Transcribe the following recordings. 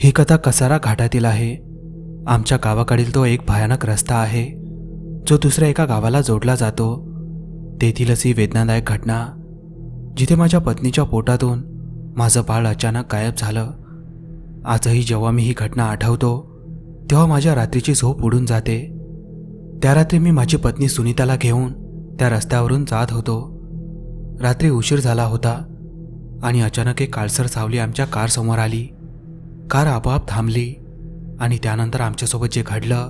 ही कथा कसारा घाटातील आहे. आमच्या गावाकडील तो एक भयानक रस्ता आहे जो दुसऱ्या एका गावाला जोडला जातो. तेथीलच ही वेदनादायक घटना जिथे माझ्या पत्नीच्या पोटातून माझं बाळ अचानक गायब झालं. आजही जेव्हा मी ही घटना आठवतो तेव्हा माझ्या रात्रीची झोप उडून जाते. त्या रात्री मी माझी पत्नी सुनीताला घेऊन त्या रस्त्यावरून जात होतो. रात्री उशीर झाला होता आणि अचानक एक काळसर सावली आमच्या कारसमोर आली. कार आपोआप थांबली आणि त्यानंतर आमच्यासोबत जे घडलं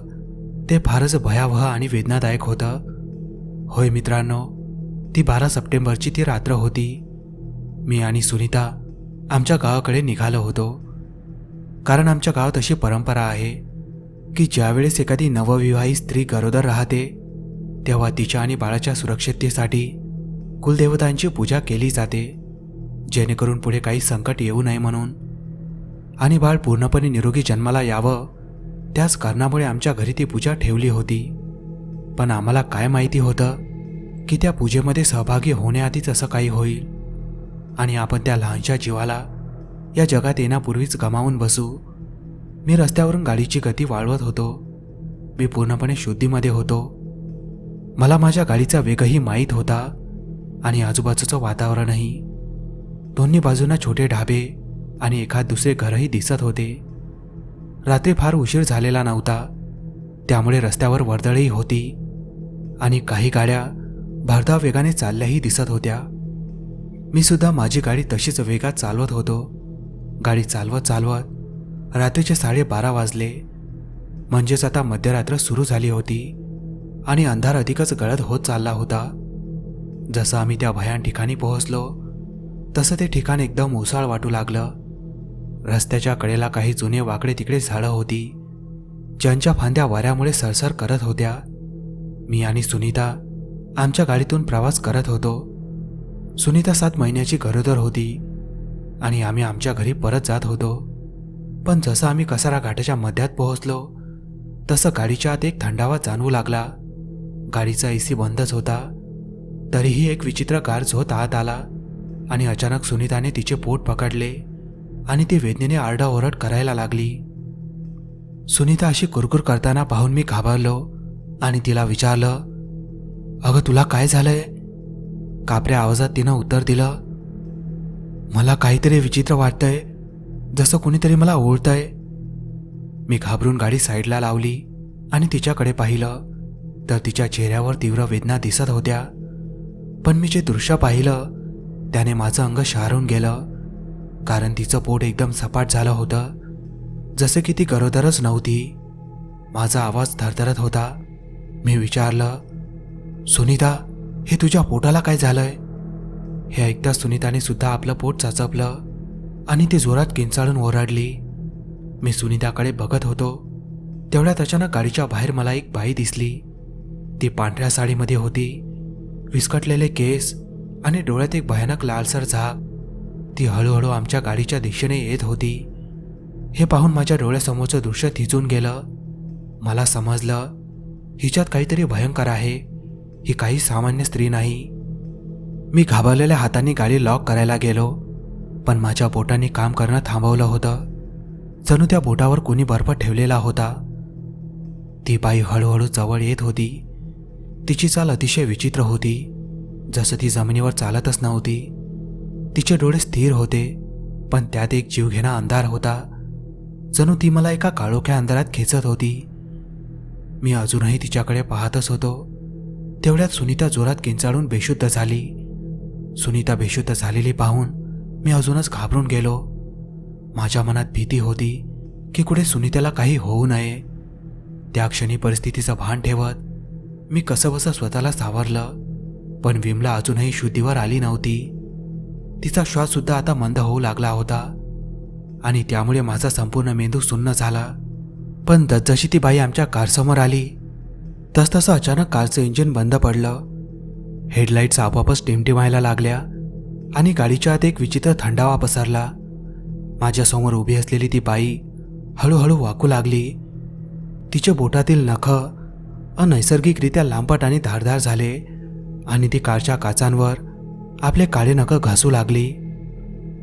ते फारच भयावह आणि वेदनादायक होतं. होय मित्रांनो ती बारा सप्टेंबरची ती रात्र होती. मी आणि सुनीता आमच्या गावाकडे निघालो होतो. कारण आमच्या गावात अशी परंपरा आहे की ज्यावेळेस एखादी नवविवाही स्त्री गरोदर राहते तेव्हा तिच्या आणि बाळाच्या सुरक्षिततेसाठी कुलदेवतांची पूजा केली जाते जेणेकरून पुढे काही संकट येऊ नये म्हणून आणि बाळ पूर्णपणे निरोगी जन्माला यावं. त्याच कारणामुळे आमच्या घरी ती पूजा ठेवली होती. पण आम्हाला काय माहिती होतं? की त्या पूजेमध्ये सहभागी होण्याआधीच असं काही होईल. आणि आपण त्या लहानशा जीवाला या जगात येण्यापूर्वीच गमावून बसू. मी रस्त्यावरून गाडीची गती वाढवत होतो. मी पूर्णपणे शुद्धीमध्ये होतो. मला माझ्या गाडीचा वेगही माहीत होता आणि आजूबाजूचं वातावरणही. दोन्ही बाजूंना छोटे ढाबे आणि एखाद दुसरे घरही दिसत होते. रात्री फार उशीर झालेला नव्हता. त्यामुळे रस्त्यावर वर्दळही होती आणि काही गाड्या भरधाव वेगाने चालल्याही दिसत होत्या. मी सुद्धा माझी गाडी तशीच वेगात चालवत होतो. गाडी चालवत चालवत रात्रीचे साडेबारा वाजले. म्हणजेच आता मध्यरात्र सुरू झाली होती आणि अंधार अधिकच गळत होत चालला होता. जसं आम्ही त्या भयान ठिकाणी पोहोचलो तसं ते ठिकाण एकदम ओसाळ वाटू लागलं. रस्त्याच्या कडेला काही जुने वाकडे तिकडे झाडं होती. ज्यांच्या फांद्या वाऱ्यामुळे सरसर करत होत्या. मी आणि सुनीता आमच्या गाडीतून प्रवास करत होतो. सुनीता सात महिन्याची गरोदर होती आणि आम्ही आमच्या घरी परत जात होतो. पण जसं आम्ही कसारा घाटाच्या मध्यात पोहोचलो तसं गाडीच्या आत एक थंडावा जाणवू लागला. गाडीचा एसी बंदच होता. तरीही एक विचित्र गार झोत आत आला आणि अचानक सुनीताने तिचे पोट पकडले. आणि ती वेदनेने आरडाओरड करायला लागली. सुनीता अशी कुरकुर करताना पाहून मी घाबरलो आणि तिला विचारलं अगं तुला काय झालंय? कापऱ्या आवाजात तिनं उत्तर दिलं मला काहीतरी विचित्र वाटतंय जसं कुणीतरी मला ओळतंय. मी घाबरून गाडी साईडला लावली आणि तिच्याकडे पाहिलं तर तिच्या चेहऱ्यावर तीव्र वेदना दिसत होत्या. पण मी जे दृश्य पाहिलं त्याने माझं अंग शहारून गेलं कारण तिचं पोट एकदम सपाट झालं होतं. जसं की ती गरोदरच नव्हती. माझा आवाज थरथरत होता. मी विचारलं सुनीता हे तुझ्या पोटाला काय झालंय? हे ऐकता सुनीताने सुद्धा आपलं पोट चाचपलं आणि ती जोरात किंचाळून ओरडली. मी सुनीताकडे बघत होतो. तेवढ्यात अचानक गाडीच्या बाहेर मला एक बाई दिसली. ती पांढऱ्या साडीमध्ये होती. विस्कटलेले केस आणि डोळ्यात एक भयानक लालसर झाक ती हळूहळू आमच्या गाडीच्या दिशेने येत होती. हे पाहून माझ्या डोळ्यासमोरचं दृश्य थिजून गेलं. मला समजलं हिच्यात काहीतरी भयंकर आहे. ही काही सामान्य स्त्री नाही. मी घाबरलेल्या हातांनी गाडी लॉक करायला गेलो पण माझ्या बोटांनी काम करणं थांबवलं होतं. जणू त्या बोटावर कोणी बर्फ ठेवलेला होता. ती बाई हळूहळू जवळ येत होती. तिची चाल अतिशय विचित्र होती. जसं ती जमिनीवर चालतच नव्हती. तिचे डोळे स्थिर होते पण त्यात एक जीवघेणा अंधार होता. जणू ती मला एका काळोख्या अंधारात खेचत होती. मी अजूनही तिच्याकडे पाहतच होतो. तेवढ्यात सुनीता जोरात किंचाळून बेशुद्ध झाली. सुनीता बेशुद्ध झालेली पाहून मी अजूनच घाबरून गेलो. माझ्या मनात भीती होती की कुठे सुनीताला काही होऊ नये. त्या क्षणी परिस्थितीचं भान ठेवत मी कसंबसं स्वतःला सावरलं पण विमला अजूनही शुद्धीवर आली नव्हती. तिचा श्वास सुद्धा आता मंद होऊ लागला होता. आणि त्यामुळे माझा संपूर्ण मेंदू सुन्न झाला. पण जसजशी ती बाई आमच्या कारसमोर आली तसतसं अचानक कारचं इंजिन बंद पडलं. हेडलाईट्स आपोआपच टिमटिमायला लागल्या आणि गाडीच्या आत एक विचित्र थंडावा पसरला. माझ्यासमोर उभी असलेली ती बाई हळूहळू वाकू लागली. तिच्या बोटातील नख अनैसर्गिकरित्या लांबट आणि धारदार झाले आणि ती कारच्या काचांवर आपले काळे नखं घासू लागली.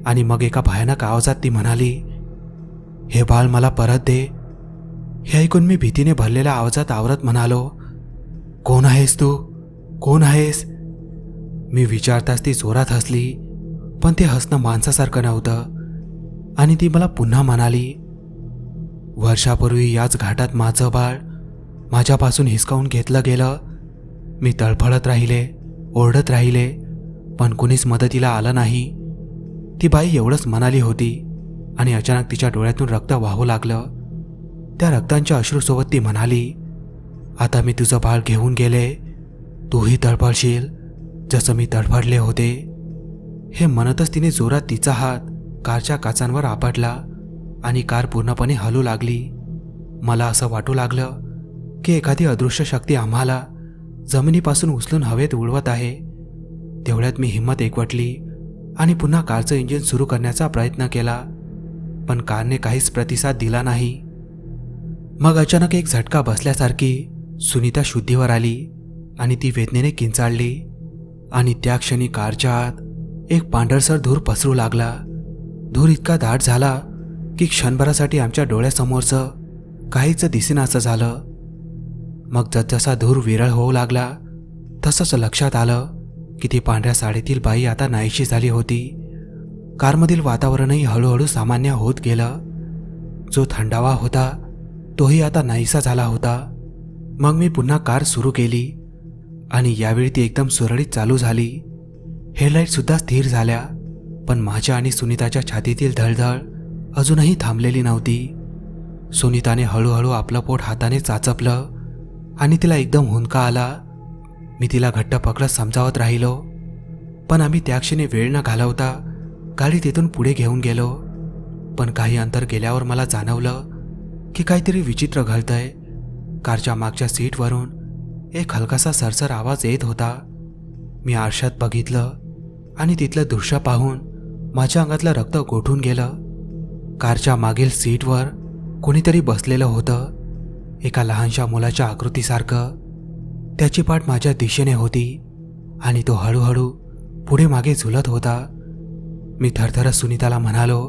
आणि मग एका भयानक आवाजात ती म्हणाली हे बाळ मला परत दे. हे ऐकून मी भीतीने भरलेल्या आवाजात आवरत म्हणालो कोण आहेस तू? कोण आहेस? मी विचारताच ती जोरात हसली पण ते हसणं माणसासारखं नव्हतं. आणि ती मला पुन्हा म्हणाली वर्षापूर्वी याच घाटात माझं बाळ माझ्यापासून हिसकावून घेतलं गेलं. मी तळफळत राहिले ओरडत राहिले पण कुणीच मदतीला आलं नाही. ती बाई एवढंच म्हणाली होती आणि अचानक तिच्या डोळ्यातून रक्त वाहू लागलं. त्या रक्तांच्या अश्रूसोबत ती म्हणाली आता मी तुझं बाळ घेऊन गेले. तूही तडफडशील जसं मी तडफडले होते. हे म्हणतच तिने जोरात तिचा हात कारच्या काचांवर आपटला आणि कार पूर्णपणे हलू लागली. मला असं वाटू लागलं की एखादी अदृश्य शक्ती आम्हाला जमिनीपासून उचलून हवेत उडवत आहे. तेवढ्यात मी हिंमत एकवटली आणि पुन्हा कारचं इंजिन सुरू करण्याचा प्रयत्न केला. पण कारने काहीच प्रतिसाद दिला नाही. मग अचानक एक झटका बसल्यासारखी सुनीता शुद्धीवर आली आणि ती वेदनेने किंचाळली आणि त्या क्षणी कारच्या आत एक पांढरसर धूर पसरू लागला. धूर इतका दाट झाला की क्षणभरासाठी आमच्या डोळ्यासमोरचं काहीच दिसेनासं झालं. मग जसजसा धूर विरळ होऊ लागला तसंच लक्षात आलं की ती पांढऱ्या साडीतील बाई आता नाहीशी झाली होती. कारमधील वातावरणही हळूहळू सामान्य होत गेलं. जो थंडावा होता तोही आता नाहीसा झाला होता. मग मी पुन्हा कार सुरू केली आणि यावेळी ती एकदम सुरळीत चालू झाली. हेडलाईटसुद्धा स्थिर झाल्या पण माझ्या आणि सुनीताच्या छातीतील धळधळ अजूनही थांबलेली नव्हती. सुनीताने हळूहळू आपलं पोट हाताने चाचपलं आणि तिला एकदम हुंदका आला. मी तिला घट्ट पकडत समजावत राहिलो. पण आम्ही त्या क्षणी वेळ न घालवता गाडी तिथून पुढे घेऊन गेलो. पण काही अंतर गेल्यावर मला जाणवलं की काहीतरी विचित्र घडतंय कारच्या मागच्या सीटवरून एक हलकासा सरसर आवाज येत होता. मी आरशात बघितलं आणि तिथलं दृश्य पाहून माझ्या अंगातलं रक्त गोठून गेलं. कारच्या मागील सीटवर कोणीतरी बसलेलं होतं. एका लहानशा मुलाच्या आकृतीसारखं. त्याची पाठ माझ्या दिशेने होती आणि तो हळूहळू पुढे मागे झुलत होता. मी थरथरत सुनीताला म्हणालो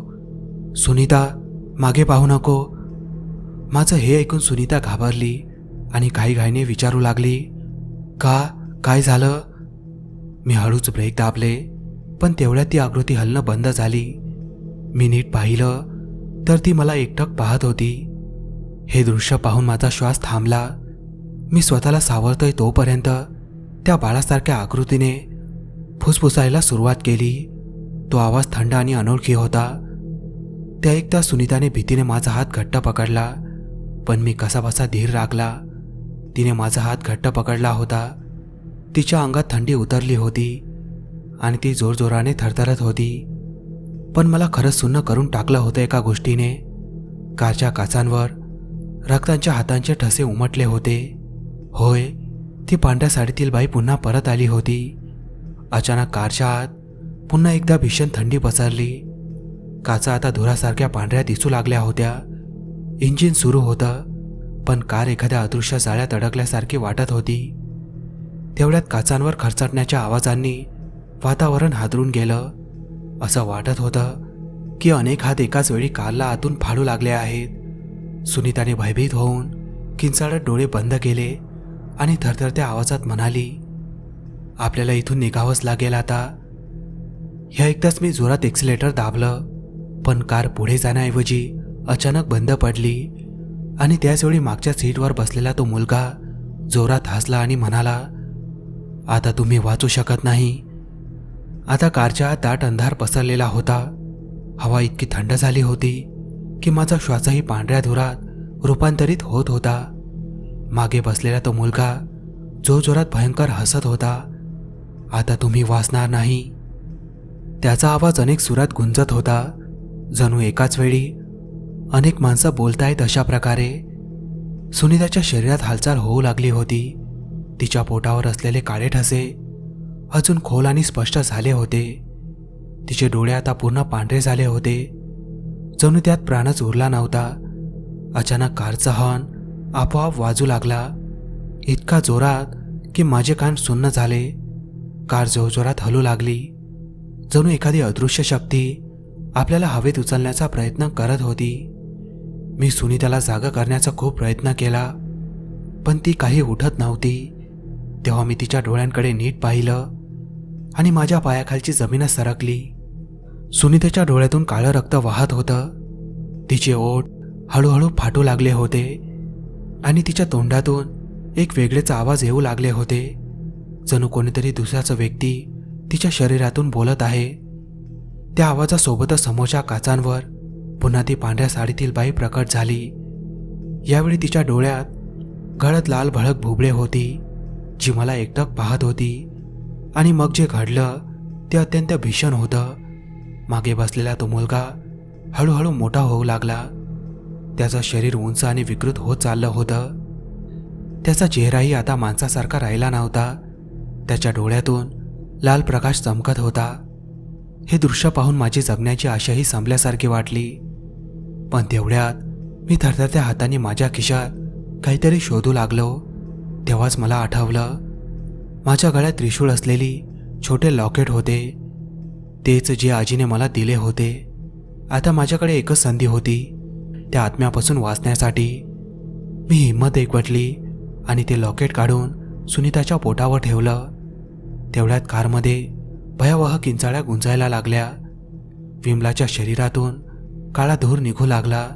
सुनीता मागे पाहू नको. माझं हे ऐकून सुनीता घाबरली आणि काही घाईने विचारू लागली का काय झालं? मी हळूच ब्रेक दाबले पण तेवढ्यात ती आकृती हलणं बंद झाली. मी नीट पाहिलं तर ती मला एकटक पाहत होती. हे दृश्य पाहून माझा श्वास थांबला. मी स्वतःला सावरतोय तोपर्यंत त्या बाळासारख्या आकृतीने फुसफुसायला सुरुवात केली. तो आवाज थंड आणि अनोळखी होता. त्या एकदा सुनीताने भीतीने माझा हात घट्ट पकडला पण मी कसाबसा धीर राखला. तिने माझा हात घट्ट पकडला होता. तिच्या अंगात थंडी उतरली होती आणि ती जोरजोराने थरथरत होती. पण मला खरंच सुन्न करून टाकलं होतं एका गोष्टीने. कारच्या काचांवर रक्तांच्या हातांचे ठसे उमटले होते. होय ती पांढऱ्या साडीतील बाई पुन्हा परत आली होती. अचानक कारच्या आत पुन्हा एकदा भीषण थंडी पसरली. काचा आता धुरासारख्या पांढऱ्या दिसू लागल्या होत्या. इंजिन सुरू होतं पण कार एखाद्या अदृश्य जाळ्यात अडकल्यासारखी वाटत होती. तेवढ्यात काचांवर खरचटण्याच्या आवाजांनी वातावरण हादरून गेलं. असं वाटत होतं की अनेक हात एकाच वेळी कारला आतून फाडू लागले आहेत. सुनीताने भयभीत होऊन किंचाळत डोळे बंद केले. आणि थरथरत्या आवाजात म्हणाली आपल्याला इथून निघावंच लागेल आता. ह्या एकदाच मी जोरात एक्सिलेटर दाबलं पण कार पुढे जाण्याऐवजी अचानक बंद पडली आणि त्याचवेळी मागच्या सीटवर बसलेला तो मुलगा जोरात हसला आणि म्हणाला आता तुम्ही वाचू शकत नाही. आता कारच्या दाट अंधार पसरलेला होता. हवा इतकी थंड झाली होती की माझा श्वासही पांढऱ्या धुरात रूपांतरित होत होता. मागे बसलेला तो मुलगा जो जोरात भयंकर हसत होता. आता तुम्ही वाचणार नाही. त्याचा आवाज अनेक सुरात गुंजत होता. जणू एकाच वेळी अनेक माणसं बोलतायत अशा प्रकारे. सुनीताच्या शरीरात हालचाल होऊ लागली होती. तिच्या पोटावर असलेले काळे ठसे अजून खोल आणि स्पष्ट झाले होते. तिचे डोळे आता पूर्ण पांढरे झाले होते. जणू त्यात प्राणच उरला नव्हता. अचानक कारचा हॉर्न आपोआप वाजू लागला. इतका जोरात की माझे कान सुन्न झाले. कार जोरजोरात हलू लागली. जणू एखादी अदृश्य शक्ती आपल्याला हवेत उचलण्याचा प्रयत्न करत होती. मी सुनीताला जागा करण्याचा खूप प्रयत्न केला पण ती काही उठत नव्हती. तेव्हा मी तिच्या डोळ्यांकडे नीट पाहिलं आणि माझ्या पायाखालची जमीनच सरकली. सुनीतेच्या डोळ्यातून काळं रक्त वाहत होतं. तिचे ओठ हळूहळू फाटू लागले होते. आणि तिच्या तोंडातून एक वेगळेच आवाज येऊ लागले होते. जणू कोणीतरी दुसऱ्याचं व्यक्ती तिच्या शरीरातून बोलत आहे. त्या आवाजासोबतच समोरच्या काचांवर पुन्हा ती पांढऱ्या साडीतील बाई प्रकट झाली. यावेळी तिच्या डोळ्यात गळत लाल भळक भुबळे होती जी मला एकटक पाहत होती. आणि मग जे घडलं ते अत्यंत भीषण होतं. मागे बसलेला तो मुलगा हळूहळू मोठा होऊ लागला. त्याचं शरीर उंच आणि विकृत होत चाललं होतं. त्याचा चेहराही आता माणसासारखा राहिला नव्हता. त्याच्या डोळ्यातून लाल प्रकाश चमकत होता. हे दृश्य पाहून माझी जगण्याची आशाही संपल्यासारखी वाटली. पण तेवढ्यात मी थरथरत्या हाताने माझ्या खिशात काहीतरी शोधू लागलो. तेव्हाच मला आठवलं माझ्या गळ्यात त्रिशूळ असलेली छोटे लॉकेट होते. तेच जे आजीने मला दिले होते. आता माझ्याकडे एकच संधी होती. त्या आत्म्यापासून वाचण्यासाठी मी हिंमत एकवटली आणि ते लॉकेट काढून सुनीताच्या पोटावर ठेवलं. तेवढ्यात कारमध्ये भयावह किंचाळ्या गुंजायला लागल्या. विमलाच्या शरीरातून काळा धूर निघू लागला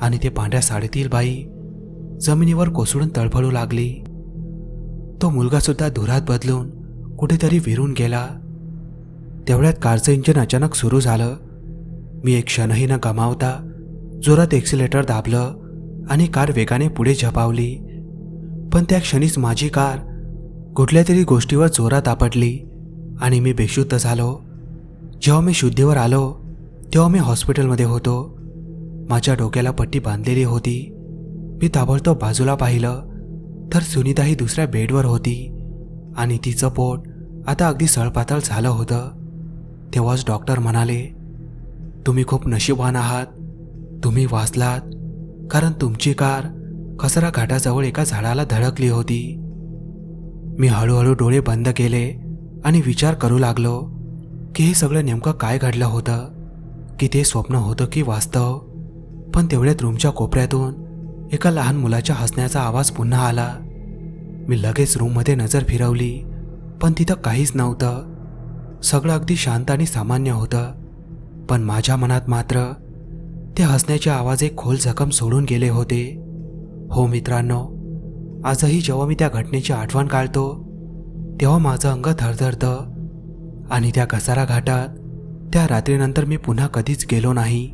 आणि ते पांढऱ्या साडीतील बाई जमिनीवर कोसळून तळफळू लागली. तो मुलगासुद्धा धुरात बदलून कुठेतरी विरून गेला. तेवढ्यात कारचं इंजिन अचानक सुरू झालं. मी एक क्षणही न गमावता जोरात एक्सिलेटर दाबलं आणि कार वेगाने पुढे झपावली. पण त्या क्षणीच माझी कार कुठल्या तरी गोष्टीवर जोरात आपटली आणि मी बेशुद्ध झालो. जेव्हा मी शुद्धीवर आलो तेव्हा मी हॉस्पिटलमध्ये होतो. माझ्या डोक्याला पट्टी बांधलेली होती. मी ताबडतोब बाजूला पाहिलं तर सुनीता ही दुसऱ्या बेडवर होती आणि तिचं पोट आता अगदी सळपातळ झालं होतं. तेव्हाच डॉक्टर म्हणाले तुम्ही खूप नशीबवान आहात. तुम्ही वाचलात? कारण तुमची कार कचरा घाटाजवळ एका झाडाला धडकली होती. मी हळूहळू डोळे बंद केले आणि विचार करू लागलो की हे सगळं नेमकं काय घडलं होतं? की ते स्वप्न होतं की वास्तव? पण तेवढ्यात रूमच्या कोपऱ्यातून एका लहान मुलाच्या हसण्याचा आवाज पुन्हा आला. मी लगेच रूममध्ये नजर फिरवली पण तिथं काहीच नव्हतं. सगळं अगदी शांत आणि सामान्य होतं. पण माझ्या मनात मात्र ते हसण्याचे आवाज एक खोल जखम सोडून गेले होते. हो मित्रांनो आजही जेव्हा मी त्या घटनेची आठवण काढतो तेव्हा माझं अंग थरथरतं आणि त्या घसारा घाटात त्या रात्रीनंतर मी पुन्हा कधीच गेलो नाही.